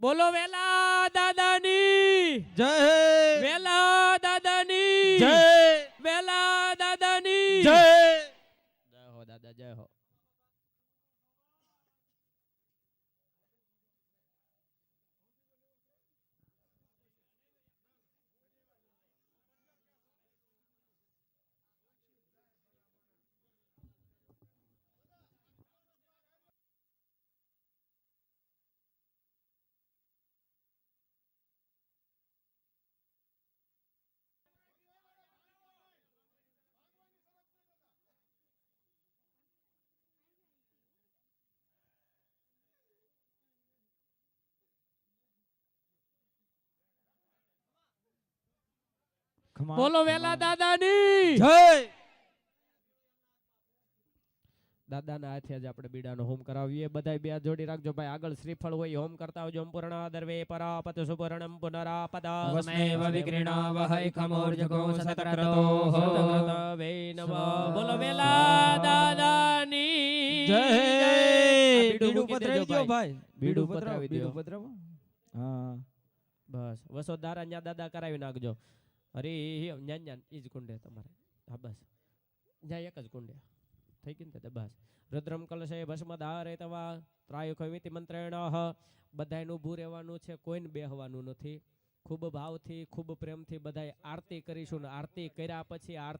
બોલો વેલા દાદાની. જય વેલા દાદાની. જય વેલા દાદાની. જય જય હો દાદા જય હો. બોલો વેલા દાદાની. જય! દાદાના હાથે જ આપણે બીડાનો હોમ કરાવીએ. બધાય બે જોડી રાખજો ભાઈ. આગળ શ્રીફળ હોય હોમ કરતા આવજો. પૂર્ણ દર્વે પરાપત સુપર્ણમ પુનરાપદ વસ્મેવ વિક્રીણાવહૈ ખમોર્જગો સતક્રતો હો વે નમ. બોલો વેલા દાદાની. જય! બીડું પધરાવી દો ભાઈ. બીડું પધરાવો પધરાવી બીડું. પધરાવો હા. બસ. વસોદારા ન્યા દાદા કરાવી નાખજો. અરે, એ જ્ઞાન જ્ઞાન એ જ કુંડે તમારે. હા, બસ. જ્યાં એક જ કુંડે થઈ ગયું ને તે બસ. રુદ્રમ કલશે ભસ્મ ધારે તવા ત્રાયુ કવિતિ મંત્રેણ બધાયનું ઊભું રહેવાનું છે, કોઈને બેહવાનું નથી. ખૂબ ભાવથી, ખૂબ પ્રેમથી બધાય આરતી કરીશું ને આરતી કર્યા પછી આરતી